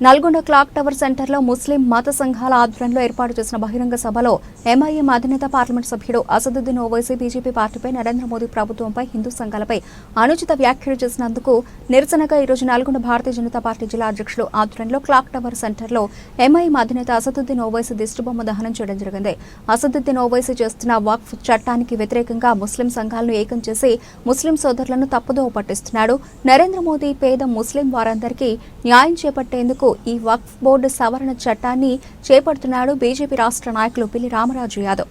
Nalgonda clock tower సెంటర్లో ముస్లిం మత సంఘాల ఆధ్వర్యంలో ఏర్పాటు చేసిన బహిరంగ సభలో ఎంఐఎం అధినేత పార్లమెంట్ సభ్యుడు అసదుద్దీన్ ఓవైసీ బీజేపీ పార్టీపై నరేంద్ర మోదీ ప్రభుత్వంపై హిందూ సంఘాలపై అనుచిత వ్యాఖ్యలు చేసినందుకు నిరసనగా ఈరోజు నల్గొండ భారతీయ జనతా పార్టీ జిల్లా అధ్యక్షులు ఆధ్వర్యంలో క్లాక్ టవర్ సెంటర్లో ఎంఐఎం అధినేత అసదుద్దీన్ ఓవైసీ దిష్టిబొమ్మ దహనం చేయడం జరిగింది. అసదుద్దీన్ ఓవైసీ చేస్తున్న వక్ఫ్ చట్టానికి వ్యతిరేకంగా ముస్లిం సంఘాలను ఏకం చేసి ముస్లిం సోదరులను తప్పుదోవ పట్టిస్తున్నాడు. నరేంద్ర మోదీ పేద ముస్లిం వారందరికీ న్యాయం చేపట్టేందుకు ఈ వక్ఫ్ బోర్డు సవరణ చట్టాన్ని చేపడుతున్నాడు బీజేపీ రాష్ట్ర నాయకులు పిల్లి రామరాజు యాదవ్.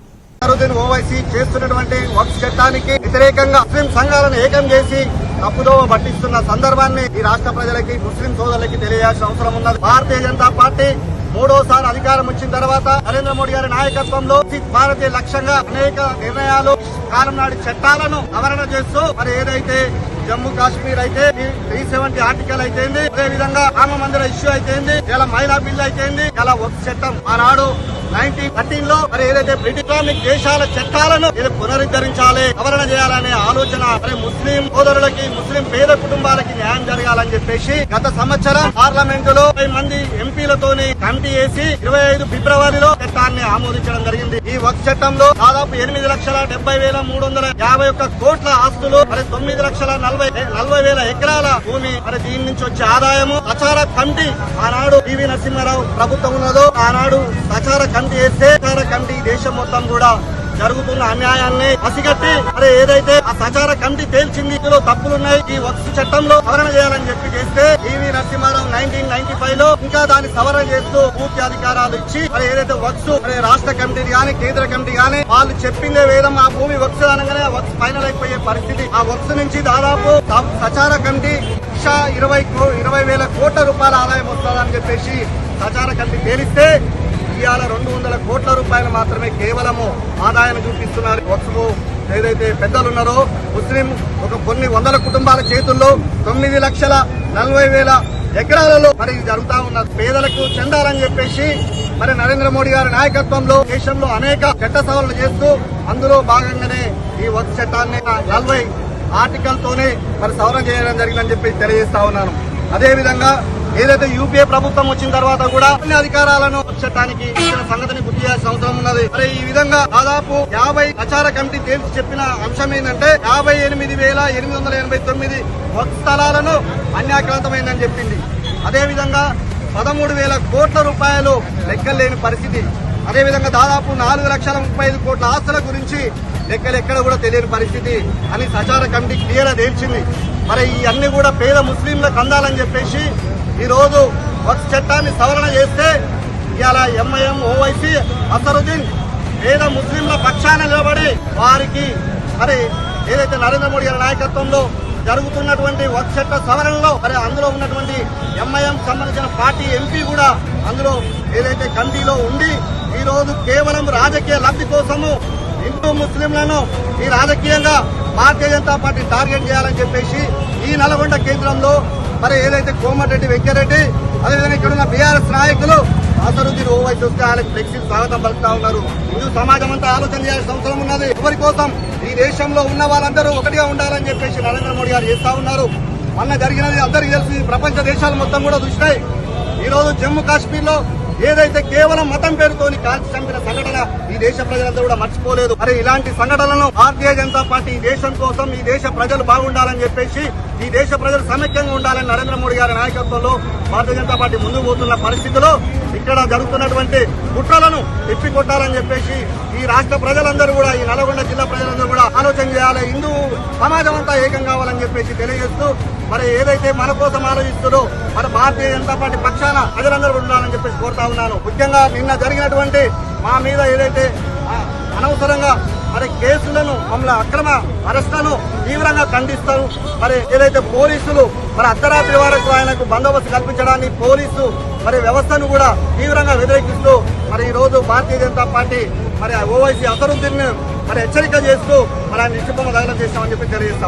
ఓవైసీ చేస్తున్నటువంటి వక్ఫ్ చట్టానికి వ్యతిరేకంగా ముస్లిం సంఘాలను ఏకం చేసి తప్పుదోవ పట్టిస్తున్న సందర్భాన్ని ఈ రాష్ట్ర ప్రజలకి ముస్లిం సోదరులకి తెలియాల్సిన అవసరం ఉన్నది. భారతీయ జనతా పార్టీ మూడోసారి అధికారం వచ్చిన తర్వాత నరేంద్ర మోడీ గారి నాయకత్వంలో భారతీయ లక్ష్యంగా అనేక నిర్ణయాలు కాలం నాటి చట్టాలను సవరణ చేస్తూ మరి ఏదైతే జమ్మూ కాశ్మీర్ అయితే త్రీ సెవెంటీ ఆర్టికల్ అయితేంది. అదే విధంగా రామ మందిర ఇష్యూ అయితేంది. ఇలా మహిళా బిల్ అయితేంది. చాలా ఒక చట్టం ఆనాడు నైన్టీన్ థర్టీన్లో మరి ఏదైతే బ్రిటిష్ దేశాల చట్టాలను ఇది పునరుద్ధరించాలి సవరణ చేయాలనే ఆలోచన మరి ముస్లిం సోదరులకి ముస్లిం పేద కుటుంబాలకి న్యాయం జరగాలని చెప్పేసి గత సంవత్సరం పార్లమెంట్లో మంది ఎంపీలతోని కమిటీ వేసి ఇరవై ఐదు ఫిబ్రవరిలో చట్టాన్ని ఆమోదించడం జరిగింది. ఈ వక్ చట్టంలో దాదాపు ఎనిమిది లక్షల డెబ్బై వేల మూడు వందల యాభై ఒక్క కోట్ల ఆస్తులు మరి తొమ్మిది లక్షల నలభై నలభై వేల ఎకరాల భూమి మరి దీని నుంచి వచ్చే ఆదాయము ప్రచార కమిటీ ఆనాడు పివి నరసింహారావు ప్రభుత్వం ఉన్నదో ఆనాడు ప్రచార కమిటీ వేస్తే ప్రచార కమిటీ దేశం మొత్తం కూడా జరుగుతున్న అన్యాయాన్ని పసిగట్టి మరి ఏదైతే ఆ సచార కమిటీ తేల్చింది ఇందులో తప్పులున్నాయి ఈ వక్స్ చట్టంలో సవరణ చేయాలని చెప్పి చేస్తే ఈవీ నరసింహారావు నైన్టీన్ నైన్టీ ఫైవ్లో ఇంకా దాన్ని సవరణ చేస్తూ పూర్తి అధికారాలు ఇచ్చి మరి ఏదైతే వక్స్ రాష్ట్ర కమిటీ గాని కేంద్ర కమిటీ గాని వాళ్ళు చెప్పిందే వేదం ఆ భూమి వక్స్ అనగానే వక్స్ ఫైనల్ అయిపోయే పరిస్థితి. ఆ వక్స్ నుంచి దాదాపు సచార కమిటీ లక్ష ఇరవై ఇరవై వేల కోట్ల రూపాయల ఆదాయం వస్తుందని చెప్పేసి సచార కమిటీ తేలిస్తే ఇవాళ రెండు వందల కోట్ల రూపాయలు మాత్రమే కేవలము ఆదాయాన్ని చూపిస్తున్నారు. వక్ఫ్ ఏదైతే పెద్దలు ఉన్నారో ముస్లిం ఒక కొన్ని వందల కుటుంబాల చేతుల్లో తొమ్మిది లక్షల నలభై వేల ఎకరాలలో మరి జరుగుతా ఉన్న పేదలకు చెందాలని చెప్పేసి మరి నరేంద్ర మోడీ గారి నాయకత్వంలో దేశంలో అనేక చట్ట సవరణలు చేస్తూ అందులో భాగంగానే ఈ వక్ఫ్ చట్టాన్ని నలభై ఆర్టికల్ తోనే మరి సవరణ చేయడం జరిగిందని చెప్పి తెలియజేస్తా ఉన్నాను. అదేవిధంగా ఏదైతే యూపీఏ ప్రభుత్వం వచ్చిన తర్వాత కూడా అన్ని అధికారాలను చట్టానికి ఇచ్చిన సంగతిని గుర్తు చేయాల్సిన అవసరం ఉన్నది. మరి ఈ విధంగా దాదాపు యాభై ప్రచార కమిటీ తేల్చి చెప్పిన అంశం ఏంటంటే యాభై ఎనిమిది వేల ఎనిమిది వందల ఎనభై తొమ్మిది స్థలాలను అన్యాక్రాంతమైందని చెప్పింది. అదేవిధంగా పదమూడు వేల కోట్ల రూపాయలు లెక్కలేని పరిస్థితి. అదేవిధంగా దాదాపు నాలుగు లక్షల ముప్పై ఐదు కోట్ల ఆస్తుల గురించి లెక్కలు ఎక్కడ కూడా తెలియని పరిస్థితి అని ప్రచార కమిటీ క్లియర్గా తేల్చింది. మరి ఇవన్నీ కూడా పేద ముస్లింలకు అందాలని చెప్పేసి ఈరోజు వక్స్ చట్టాన్ని సవరణ చేస్తే ఇవాళ ఎంఐఎం ఓవైసీ అసరుద్దీన్ పేద ముస్లింల పక్షాన నిలబడి వారికి మరి ఏదైతే నరేంద్ర మోడీ గారి నాయకత్వంలో జరుగుతున్నటువంటి వక్ఫ్ చట్ట సవరణలో మరి అందులో ఉన్నటువంటి ఎంఐఎం సంబంధించిన పార్టీ ఎంపీ కూడా అందులో ఏదైతే కమిటీలో ఉండి ఈరోజు కేవలం రాజకీయ లబ్ధి కోసము హిందూ ముస్లింలను ఈ రాజకీయంగా భారతీయ జనతా పార్టీ టార్గెట్ చేయాలని చెప్పేసి ఈ నల్గొండ కేంద్రంలో మరి ఏదైతే కోమటిరెడ్డి వెంకరెడ్డి అదేవిధంగా ఇక్కడ ఉన్న బీఆర్ఎస్ నాయకులు అసరుద్దీన్ ఓవైసీ వస్తే ఆయనకు ఫ్లెక్సీ స్వాగతం పలుకుతా ఉన్నారు. హిందూ సమాజం అంతా ఆలోచన చేయాల్సిన అవసరం ఉన్నది. ఎవరి కోసం? ఈ దేశంలో ఉన్న వాళ్ళందరూ ఒకటిగా ఉండాలని చెప్పేసి నరేంద్ర మోడీ గారు చేస్తా ఉన్నారు. మొన్న జరిగినది అందరికీ తెలిసి ప్రపంచ దేశాలు మొత్తం కూడా చూసినాయి. ఈ రోజు జమ్మూ కాశ్మీర్లో ఏదైతే కేవలం మతం పేరుతోని కాల్చి చంపిన సంఘటన ఈ దేశ ప్రజలందరూ కూడా మర్చిపోలేదు. మరి ఇలాంటి సంఘటనలను భారతీయ జనతా పార్టీ ఈ దేశం కోసం ఈ దేశ ప్రజలు బాగుండాలని చెప్పేసి ఈ దేశ ప్రజలు సమైక్యంగా ఉండాలని నరేంద్ర మోడీ గారి నాయకత్వంలో భారతీయ జనతా పార్టీ ముందుకు పోతున్న పరిస్థితిలో ఇక్కడ జరుగుతున్నటువంటి కుట్రలను తిప్పికొట్టాలని చెప్పేసి ఈ రాష్ట్ర ప్రజలందరూ కూడా ఈ నల్గొండ జిల్లా ప్రజలందరూ కూడా ఆలోచన చేయాలి. హిందూ సమాజం అంతా ఏకం కావాలని చెప్పేసి తెలియజేస్తూ మరి ఏదైతే మన కోసం ఆలోచిస్తుందో మన భారతీయ జనతా పార్టీ పక్షాన ప్రజలందరూ ఉండాలని చెప్పేసి కోరుతా ఉన్నాను. ముఖ్యంగా నిన్న జరిగినటువంటి మా మీద ఏదైతే అనవసరంగా మరి కేసులను మమ్మల్ని అక్రమ అరెస్టులను తీవ్రంగా ఖండిస్తారు. మరి ఏదైతే పోలీసులు మరి అర్ధరాత్రి వరకు ఆయనకు బందోబస్తు కల్పించడాన్ని పోలీసు మరి వ్యవస్థను కూడా తీవ్రంగా వ్యతిరేకిస్తూ మరి ఈ రోజు భారతీయ జనతా పార్టీ మరి ఓవైసీ అసరుద్దీన్ మరి హెచ్చరిక చేస్తూ మరి ఆయన నిశ్చిపమ దగనం చేస్తామని చెప్పి తెలియజేస్తా